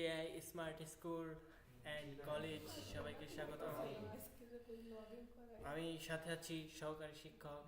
AI smart school and college সবাইকে স্বাগত। আমি সাথে আছি সহকারী শিক্ষক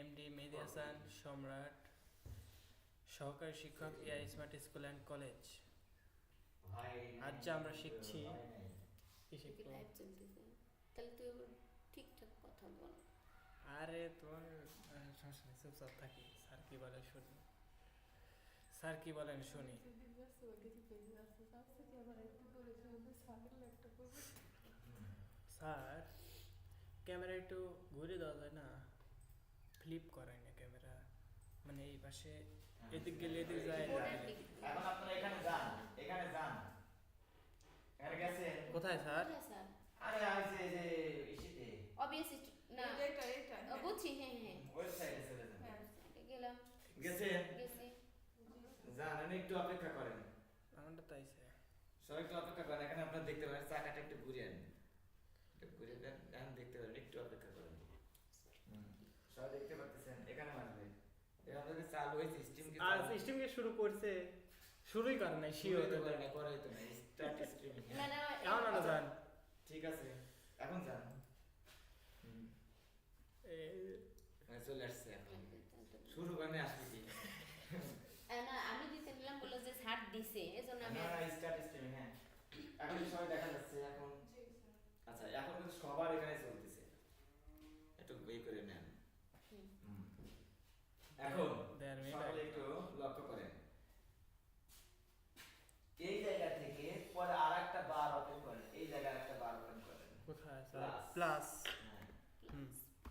এমডি মেহেদি হাসান সম্রাট সহকারী শিক্ষক AI smart school and college আজ যা আমরা শিখছি তাহলে তুই ঠিকঠাক কথা বল। আরে তোমার সমস্যা নেই চুপচাপ থাকি স্যার কি বলে শুনি। স্যার কি বলেন শুনি। স্যার ক্যামেরা একটু ঘুরে দেওয়া যায় না? ফ্লিপ করায় না ক্যামেরা। মানে এই পাশে এদিক গেলে এদিক যায় এখন আপনারা এখানে যান এখানে যান। এখানে গেছেন? কোথায় স্যার? আরে আছে যে ইসিতে। অবভিয়াসলি না। ও, বুঝছি হ্যাঁ হ্যাঁ। ওয়েবসাইটে চলে যান। গেলাম। গেছেন? গেছি একটু অপেক্ষা করেন। আমারটা তাই স্যার। সবাই একটু অপেক্ষা করেন এখানে আপনারা দেখতে পারেন চাকাটা একটু ঘুরিয়ে আন একটু ঘুরিয়ে দেন এখন দেখতে পারেন একটু অপেক্ষা করেন। সবাই দেখতে পাচ্ছেন এখানে মারবে। এটা আমাদের চালু হয়েছে স্টিম কি আর সিস্টেমকে শুরু করছে শুরুই করে নাই শিও হতে পারে। না করে হতো না স্টার্ট স্ট্রিমিং না না এমন আনো যান। ঠিক আছে এখন যান। হুম, মানে চলে আসছে এখন। শুরু করে আসবে কি আহ, না আমি দিতে নিলাম বলল যে ছাড় দিছে এজন্য আমি না স্টার্ট স্ট্রিমিং হ্যাঁ। এখন সবাই দেখা যাচ্ছে এখন আচ্ছা এখন কিন্তু সবার এখানে চলতেছে। একটু এই করে নেন। এখন সকলে একটু লক্ষ্য করেন। এই জায়গা থেকে পরে আর একটা বার ওপেন করেন। এই জায়গায় একটা বার ওপেন করেন। কোথায় Plus. প্লাস হ্যাঁ। হুম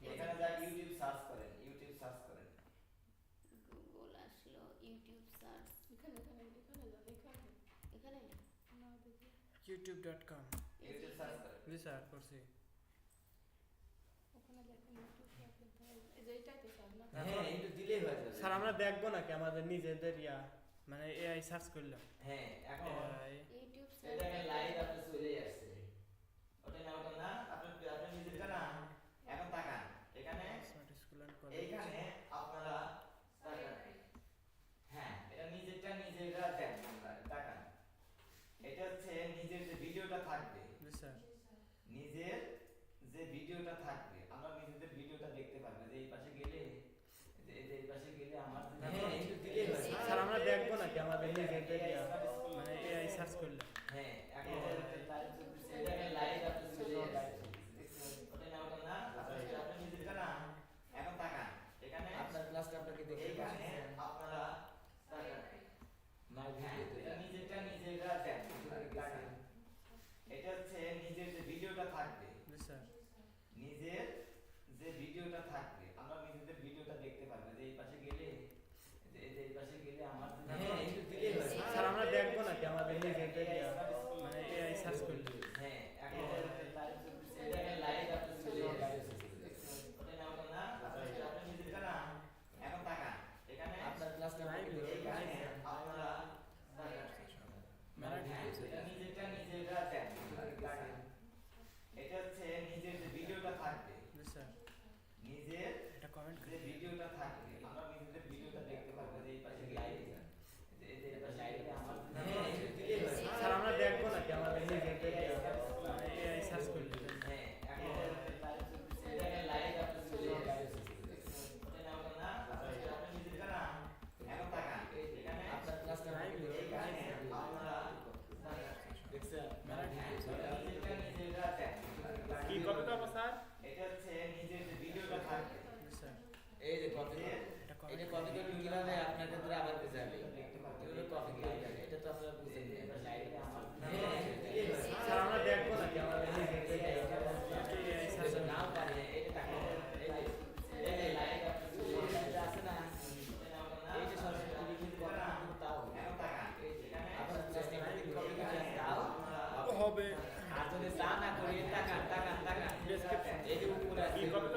এখানে যা ইউটিউব সার্চ করেন ইউটিউব সার্চ করেন গুগল আসলো ইউটিউব সার্চ এখানে YouTube dot com YouTube search করেন জি স্যার করছি হ্যাঁ হয়ে স্যার আমরা দেখব নাকি আমাদের নিজেদের ইয়া মানে এআই সার্চ করলাম। হ্যাঁ এখন ইউটিউব লাইভ আপনি চলে আসছে ওটা না ওটা না আপনি আপনি নিজেরটা না এখন তাকান এখানে স্মার্ট স্কুল অ্যান্ড কলেজ এইখানে আপনারা তাকান হ্যাঁ এটা নিজেরটা নিজেরা দেন আমরা তাকান এটা হচ্ছে নিজের যে ভিডিওটা থাকবে জি স্যার নিজের যে ভিডিওটা থাকবে আমরা নিজেদের ভিডিওটা দেখতে পারব যে এই পাশে গেলে যে এই যে এই পাশে গেলে আমার যে- হ্যাঁ একটু দিলেই হয়ে যাবে। স্যার আমরা দেখব নাকি আমাদের নিজেদের ইয়া মানে এআই সার্চ করলাম হ্যাঁ এখন লাইভ চলতেছে এই দেখেন লাইভ আপনি চলে আসছে ওটা না ওটা না আপনি আপনি নিজেরটা না এখন তাকান এখানে আপনার ক্লাসটা আপনাকে দেখে এইখানে আপনারা তাকান মাই হ্যাঁ, ভিডিওতে এটা নিজেরটা নিজেরা দেন তাকান। এটা হচ্ছে নিজের যে ভিডিওটা থাকবে জি স্যার নিজের যে ভিডিওটা থাকবে আমরা নিজেদের ভিডিওটা দেখতে পারব যে এই পাশে গেলে যে এই যে এই পাশে গেলে আমার যে- হ্যাঁ, একটু দিলেই হয়ে যাবে। স্যার আমরা দেখব নাকি আমাদের নিজেদের ইয়া মানে এআই সার্চ করলাম হ্যাঁ এখন লাইভ চলতেছে এই দেখেন লাইভ আপনি চলে আসছে ওটা না ওটা না আপনি আপনি নিজেরটা না এখন তাকান এখানে আপনার ক্লাসটা আপনাকে Live, দেখে এইখানে আপনারা তাকান। মেলা হ্যাঁ, details এটা নিজেরটা নিজেরা দেন তাকান। এটা হচ্ছে নিজের যে ভিডিওটা থাকবে জি স্যার নিজের এটা কমেন্ট যে ভিডিওটা থাকবে আমরা নিজেদের ভিডিওটা দেখতে পারব যে এই পাশে লাইভ হ্যাঁ, হয়ে যাবে। স্যার আমরা দেখব নাকি? আমাদের নিজেদের মানে এআই সার্চ করলাম হ্যাঁ এখন লাইভ চলতেছে এই দেখেন লাইভ আপনি চলে আসছে ওটা না ওটা না আপনি আপনি নিজেরটা না এখন তাকান এখানে আপনার ক্লাসটা আপনাকে দেখে এইখানে আপনারা দেখছেন? মেলা হ্যাঁ, details এটা নিজেরটা নিজেরা দেন কি কবে পাবো স্যার? এটা হচ্ছে নিজের যে ভিডিওটা থাকবে জি স্যার এই যে কপি এটা এটা comment কপি কীভাবে আপনাকে ধরে আবার বুঝাবে কীভাবে কপি করবে এটা তো আপনারা বুঝেন আমার হ্যাঁ, হয়ে। স্যার আমরা দেখব নাকি করলাম নাও পারে এটা দেখো এই যে এই যে আসছে আছে না? এই যে সরাসরি কথা তাও আপনার ক্লাসটা আপনাকে কপি করে দাও হবে। আর যদি তা না করি তাকান তাকান Description. এই যে উপরে আছে কি কবে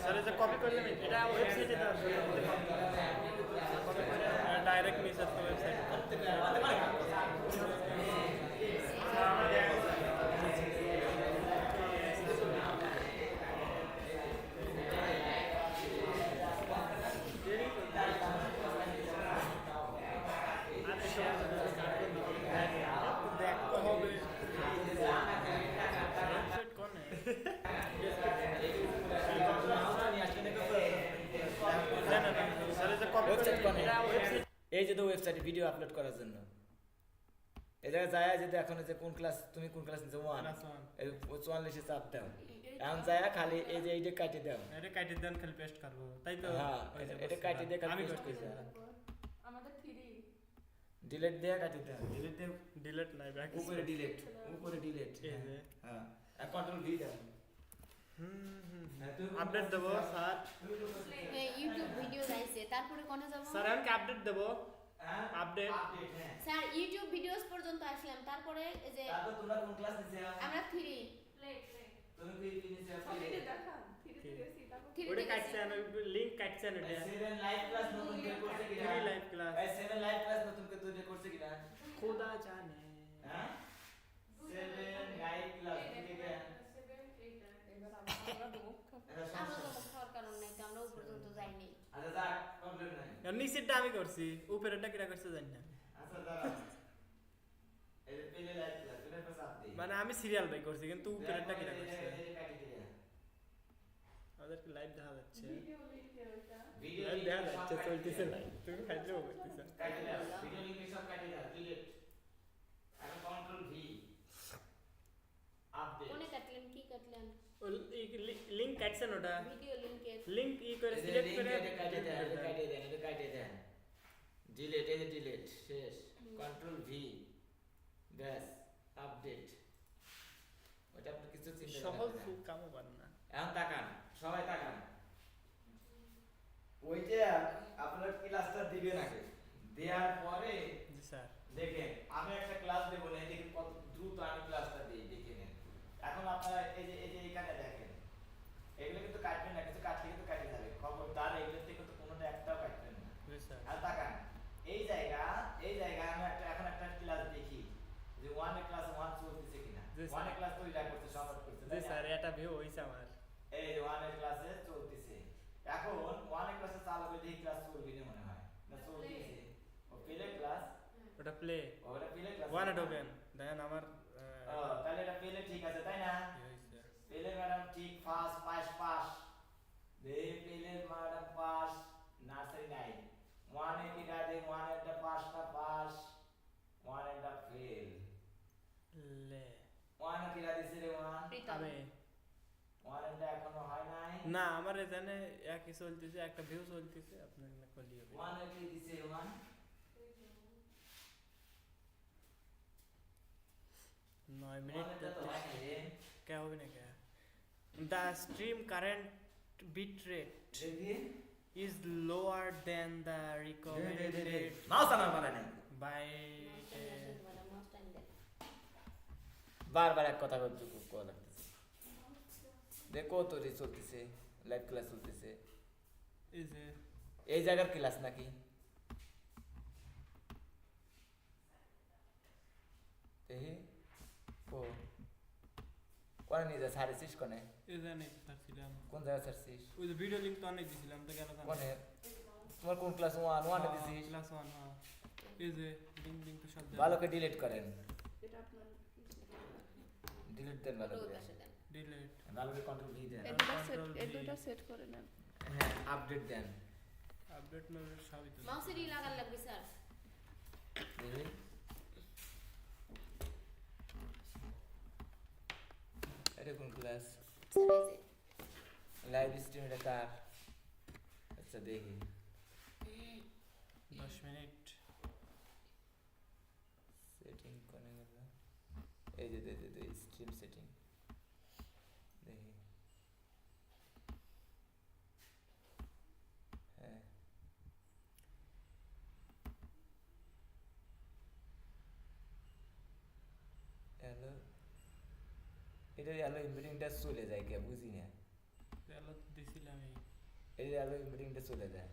স্যার যে কপি করলে আমি এটা ওয়েবসাইটে ডাইরেক্ট ওয়েবসাইট দেখতে হবে ওয়েবসাইট কোনে স্যার এই যে কপি Website করলে কোনে? এটা ওয়েবসাইট এই যে তো ওয়েবসাইটে ভিডিও আপলোড করার জন্য। এই জায়গায় যায় যে এখন যে কোন ক্লাস তুমি কোন ক্লাস নিছো? ওয়ান চুয়াল্লিশে চাপ দাও। এখন যায় খালি এই যে এইটা কাটি দাও এটা কাটি দেন খালি পেস্ট করব। তাই তো হ্যাঁ, এটা বলছিলাম। কাটি দিয়ে খালি করতেছি করে আমাদের থ্রি ডিলিট দিয়ে কাটি দাও ডিলিট ডিলিট নাই ব্যাক উপরে ডিলিট উপরে ডিলিট হ্যাঁ। কন্ট্রোল ভি দাও হ্যাঁ, আপডেট দেবো স্যার ইউটিউব ভিডিও যাইছে তারপরে কোনে যাব? স্যার আমি আপডেট দেবো? আপডেট স্যার ইউটিউব ভিডিওস পর্যন্ত আসলাম তারপরে এই যে তারপর তোমরা কোন ক্লাস নিছো আমরা থ্রি প্লেট প্লেট তুমি কি ওটা লিংক এটা সেভেন লাইভ ক্লাস নতুন করে করছে কিনা? থ্রি লাইভ ক্লাস এই সেভেন লাইভ ক্লাস নতুন করে তৈরি করছে কিনা? খোদা জানে। হ্যাঁ? সেভেন লাইভ ক্লাস ঠিক আছে। নিচেরটা আমি করছি উপরেরটা কিরা করছে জানি না। আচ্ছা মানে আমি সিরিয়াল বাই করছি কিন্তু উপরেরটা কিরা করছে? আমাদেরকে লাইভ দেখা যাচ্ছে। লাইভ দেখা যাচ্ছে চলতেছে লাইভ তুমি খাইলেও করতেছ ভিডিও লিংক সব কাটি দাও ডিলিট এখন কন্ট্রোল ভি আপডেট কোনে কাটলেন কি কাটলেন লিংক কাটছেন ওটা ভিডিও লিংকে লিংক ই করে সিলেক্ট লিংক করে কাটি দেন এটা কাটি দেন এটা কাটি দেন ডিলিট এই ডিলিট শেষ কন্ট্রোল ভি ব্যাস আপডেট ওটা আপনি কিছু চিন্তা সহজ। কামও পারেন না এখন তাকান সবাই তাকান ওইটা আপনার ক্লাসটা দিবে নাকি দেওয়ার পরে জি স্যার দেখেন আমি একটা ক্লাস দেবো না দেখি কত দ্রুত আমি ক্লাসটা এখন আপনারা এই যে এই যে এখানে দেখেন এগুলো কিন্তু কাটবেন না কিছু কাটলে কিন্তু কাটে যাবে খবরদার এগুলো থেকে তো কোনোটা একটাও কাটবেন না। জি স্যার। আর তাকান এই জায়গা এই জায়গা আমি একটা এখন একটা ক্লাস দেখি যে ওয়ানে ক্লাস ওয়ান চলতেছে কিনা। ওয়ানে ক্লাস তো ইলা করতে সম্ভব করতে জি স্যার এটা ভিউ হইছে আমার। এই যে ওয়ানের ক্লাসে চলতেছে। এখন ওয়ানের ক্লাসে চালু করে দেখি ক্লাস চলবে না মনে হয়? না চলতেছে? ও পেলে ক্লাস ওটা প্লে ওটা পেলে ক্লাস ওয়ানে ঢোকেন। দেখেন আমার ও তাহলে এটা পেলে ঠিক আছে তাই না কি হইছে পেলে ম্যাডাম ঠিক পাস পাস পাস দে পেলে ম্যাডাম পাস নার্সারি নাই ওয়ানে কি দে ওয়ানেরটা পাসটা পাস ওয়ানেরটা ফেল লে। ওয়ানে কি দিছে রে ওয়ান? প্রীতম। আমি এখনও হয় নাই? না আমার এখানে একই চলতেছে একটা ভিউ চলতেছে আপনার না করলি হবে। ওয়ানে কি দিছে ওয়ান? নয় মিনিট কে হবে না কে? The stream current bit rate is lower than the recommended by বারবার এক কথা করতে কোয়া লাগতেছে। যে কত রে চলতেছে লাইভ ক্লাস চলতেছে। এই জায়গার ক্লাস নাকি? এই কো। কোন নিজে সারছিস কোনে? কোন জায়গা সারছিস ওই যে ভিডিও লিংক তো অনেক দিছিলাম তো কেন কোনে? তোমার কোন ক্লাস 1 1 দিছিস? ক্লাস ওয়ান হ্যাঁ। এই যে লিংক লিংক তো সব ভালো করে ডিলিট করেন। এটা আপনার ডিলিট দেন ভালো করে ডিলিট ভালো করে কন্ট্রোল ভি দেন। এই দুটো সেট করে নেন। হ্যাঁ আপডেট দেন। আপডেট না সবই তো মাউসে রি লাগাল লাগবে স্যার। এটা ক্লাস লাইভ স্ট্রিম এটা কার? আচ্ছা দেখি। 10 মিনিট। সেটিং করে গেল। এই যে স্ট্রিম সেটিং দেখি হ্যাঁ। এটা ইম্পিটিংটা চলে যায় কে বুঝি না? অ্যালো দিছিলাম এই। অ্যালো ইম্পিটিংটা চলে যায়।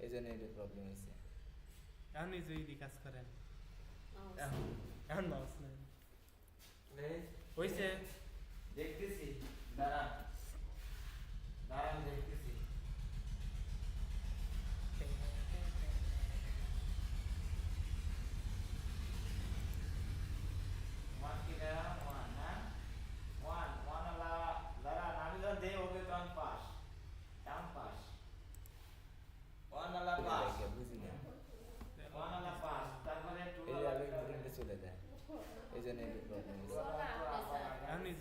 এই জন্য এটা প্রবলেম হয়েছে এখন নিজেই কাজ করেন। এখন 喂，喂，姐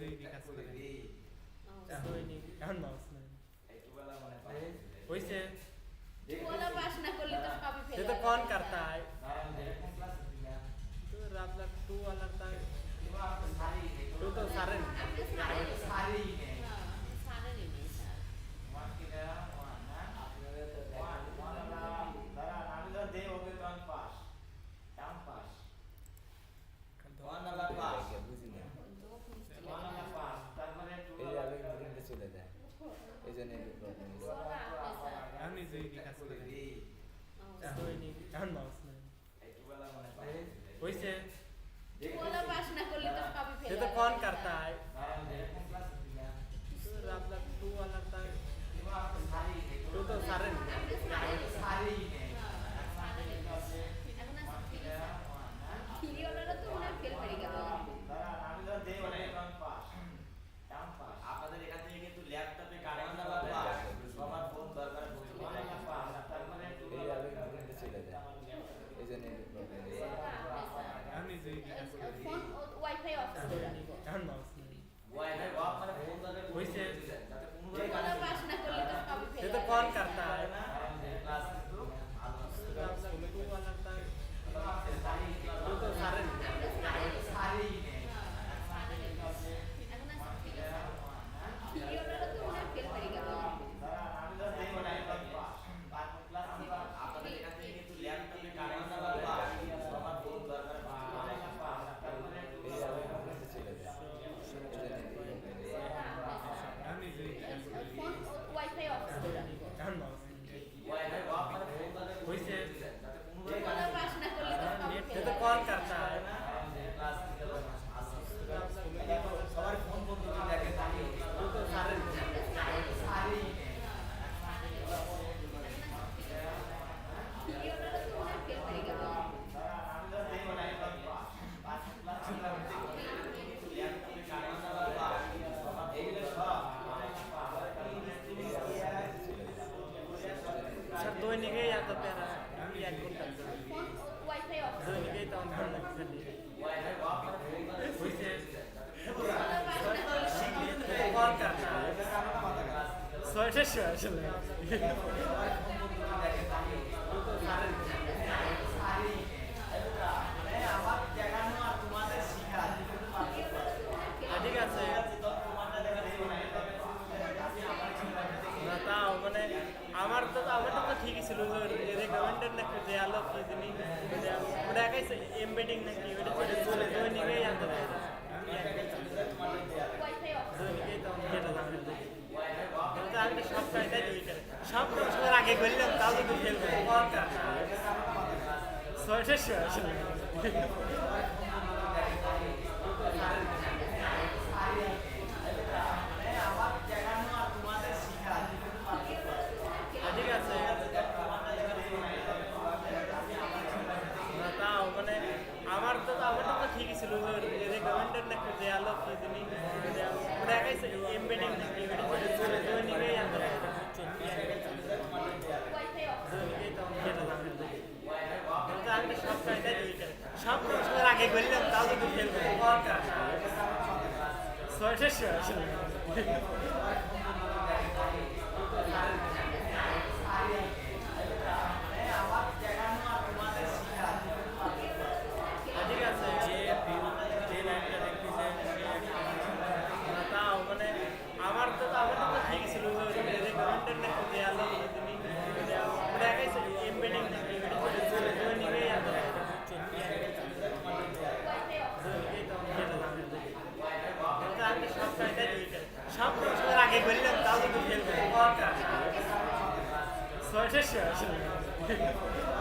তৈরি কাজ করে এখন মাউস কন করতা জন্য আমি যে কি তো কবে तो रात तक तू वाला तक Yeah. 喝这水是。প্রশ্নের আগে করলাম তাও তো দুই ফেলব ছয়টা শেষ ঠিক আছে যে view- যে লাইনটা দেখতেছেন তাও মানে আমার তো আমার তো ঠিক ছিল যে কমেন্টের না যে আলো তুমি দেখাইছে এমবেডিং এমবেডিং করে চলে দৈনিকে আনতে ওয়াইফাই অফ আমি সব কাজটাই দুইটা সব প্রশ্নের আগে করলাম তাও তো দুই ফেলব ছয়টা শেষ